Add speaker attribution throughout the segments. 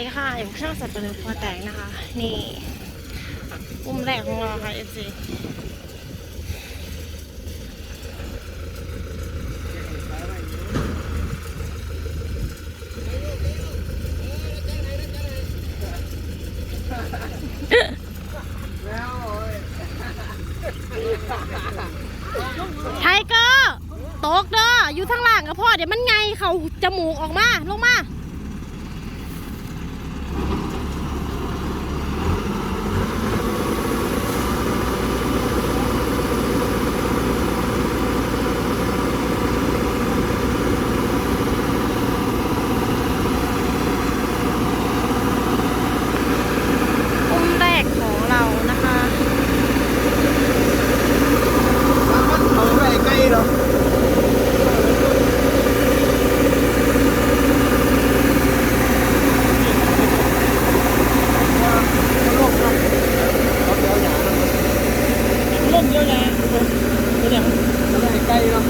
Speaker 1: ดีค่ะอยู่ช่องสัตว์ตัวหนึ่งพอแตกนะคะ นี่อุ้มแรกของเราค่ะเอฟซีไทเกอร์ตกเด้ออยู่ทางล่างกับพ่อเดี๋ยวมันไงเขาจมูกออกมา ลงมา อุ้มแรกของเรานะคะ
Speaker 2: เขาไปใกล้หรอ
Speaker 3: ร่มเยอะแยะเดี๋ยว
Speaker 2: เขาไปใกล้หรอ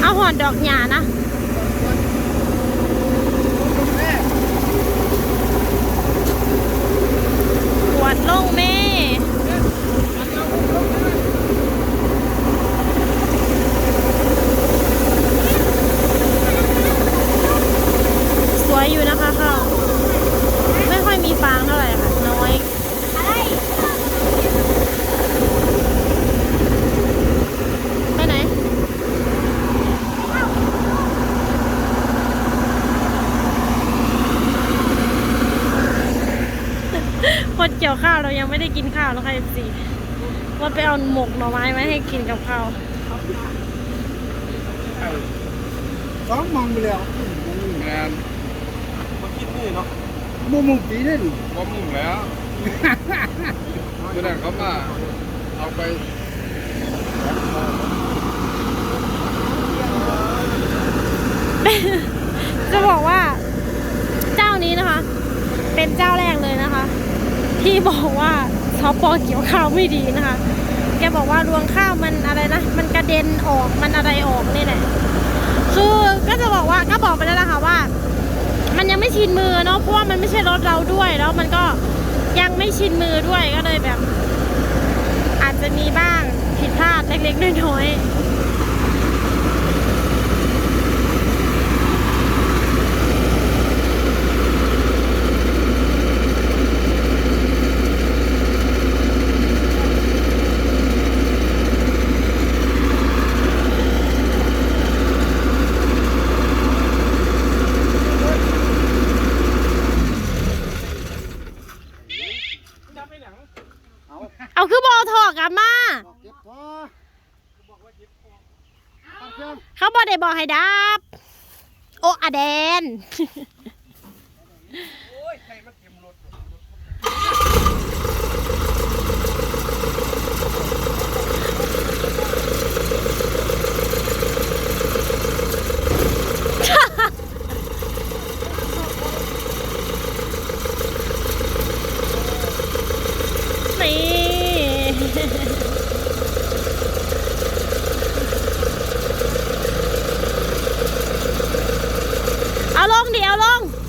Speaker 1: เอา หอนดอกหญ้านะ ปวดลงแม่ สวยอยู่นะคะข้าวไม่ค่อยมีฟางเท่าไหร่ค่ะ น้อย ไปไหน คนเกี่ยวข้าวเรายังไม่ได้กินข้าวแล้วค่ะเอฟซีว่าไปเอาหมกหน่อไม้มาให้กินกับข้าว
Speaker 2: สองมองไปแล้ว
Speaker 3: งานมาคิดนี่เนาะ
Speaker 2: มุมมุมปีนี่ดิ
Speaker 3: ก็มุ่งแล้วเมื่อนั้นเขามาเอาไป
Speaker 1: จะบอกว่า เจ้านี้นะคะ เป็นเจ้าแรกเลยนะคะ ที่บอกว่าชอปอเกี่ยวข้าวไม่ดีนะคะ แกบอกว่ารวงข้าวมันอะไรนะ มันกระเด็นออกมันอะไรออกนี่แหละคือก็จะบอกว่าก็บอกไปแล้วล่ะค่ะว่า มันยังไม่ชินมือเนาะเพราะว่ามันไม่ใช่รถเราด้วยแล้วมันก็ยังไม่ชินมือด้วยก็เลยแบบ อาจจะมีบ้างผิดพลาดเล็กๆน้อยๆ เอาคือบอถอกกลับมา
Speaker 2: เก็บพอตัดเครื่อง
Speaker 1: เขา บอได้บอกให้ดับ โออะแดนนี่ เอาลงดิเอาลง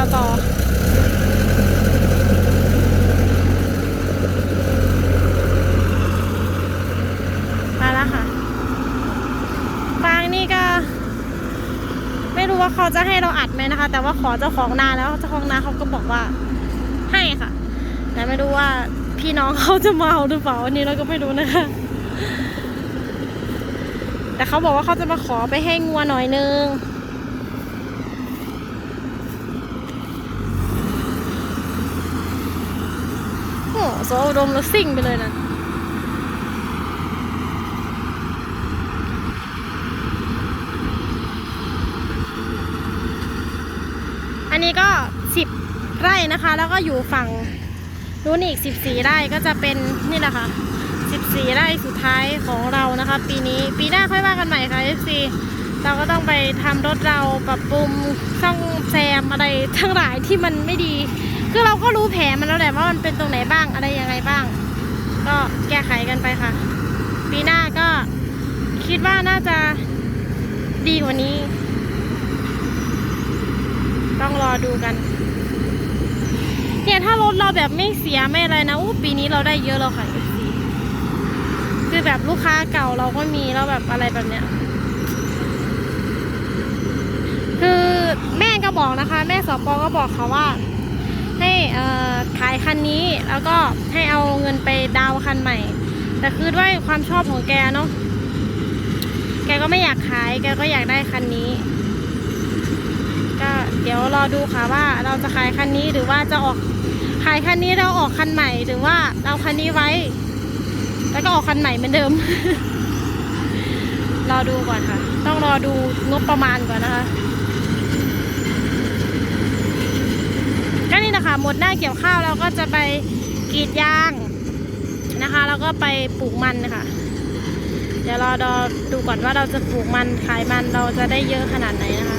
Speaker 1: ยวต่อ มาแล้วค่ะ ฟางนี่ก็ ไม่รู้ว่า เขาจะให้เราอัดไหมนะคะ แต่ว่าขอเจ้าของนาแล้วเจ้าของนาเขาก็บอกว่าให้ค่ะแต่ไม่รู้ว่าพี่น้องเขาจะมาเอาหรือเปล่าอันนี้เราก็ไม่รู้นะคะ แต่เขาบอกว่าเขาจะมาขอไปให้งัวหน่อยนึงโอ้โหโซอุดมแล้วซิ่งไปเลยนะ นนี้ก็สิบไร่นะคะ แล้วก็อยู่ฝั่งนู้นอีกสิบสี่ไร่ก็จะเป็นนี่แหละค่ะสิบสี่ไร่สุดท้ายของเรานะคะ ปีนี้ปีหน้าค่อยว่ากันใหม่ค่ะ FC เราก็ต้องไปทำรถเราปรับปรุงซ่องแซมอะไรทั้งหลายที่มันไม่ดี คือเราก็รู้แผลมันแล้วแหละว่ามันเป็นตรงไหนบ้างอะไรยังไงบ้าง ก็แก้ไขกันไปค่ะ ปีหน้าก็คิดว่าน่าจะดีกว่านี้ ต้องรอดูกัน เนี่ยถ้ารถเราแบบไม่เสียไม่อะไรนะอู้ปีนี้เราได้เยอะแล้วค่ะ FC คือแบบลูกค้าเก่าเราก็มีแล้วแบบอะไรแบบเนี้ย คือแม่ก็บอกนะคะ แม่สปอก็บอกเขาว่า ให้ขายคันนี้แล้วก็ให้เอาเงินไปดาวน์คันใหม่ แต่คือด้วยความชอบของแกเนาะแกก็ไม่อยากขาย แกก็อยากได้คันนี้ เดี๋ยวรอดูค่ะว่าเราจะขายคันนี้หรือว่าจะออกขายคันนี้เราออกคันใหม่หรือว่าเราคันนี้ไว้ แล้วก็ออกคันใหม่เหมือนเดิม รอดูก่อนค่ะ ต้องรอดูงบประมาณก่อนนะคะก็นี่นะคะหมดหน้าเกี่ยวข้าวเราก็จะไปกรีดยางนะคะ แล้วก็ไปปลูกมันนะคะเดี๋ยวรอดอดูก่อนว่าเราจะปลูกมันขายมันเราจะได้เยอะขนาดไหนนะคะ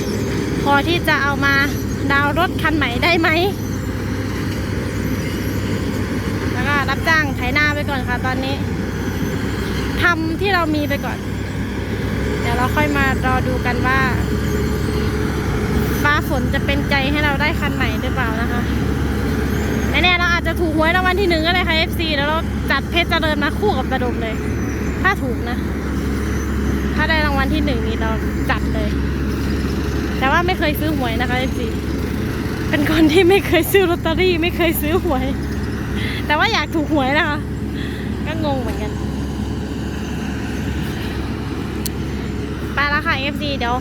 Speaker 1: พอที่จะเอามาดาวรถคันใหม่ได้ไหม แล้วก็รับจ้างไถนาไปก่อนค่ะตอนนี้ทำที่เรามีไปก่อน เดี๋ยวเราค่อยมารอดูกันว่า ฟ้าฝนจะเป็นใจให้เราได้คันใหม่หรือเปล่านะคะแน่ๆเราอาจจะถูกหวยรางวัลที่หนึ่งก็ได้ค่ะ FC แล้วเราจัดเพชรเจริญมาคู่กับตะดมเลย ถ้าถูกนะ ถ้าได้รางวัลที่หนึ่งนี่เราจัดเลย แต่ว่าไม่เคยซื้อหวยนะคะ FC เป็นคนที่ไม่เคยซื้อลอตเตอรี่ไม่เคยซื้อหวย แต่ว่าอยากถูกหวยนะคะ ก็งงเหมือนกันไปแล้วค่ะ FC เดี๋ยว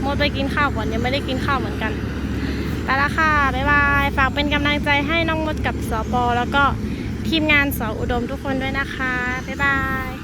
Speaker 1: โมดไปกินข้าวก่อนยังไม่ได้กินข้าวเหมือนกันไปแล้วค่ะ บ๊ายบาย ฝากเป็นกำลังใจให้น้องมดกับสปอแล้วก็ทีมงานสออุดมทุกคนด้วยนะคะ บ๊ายบาย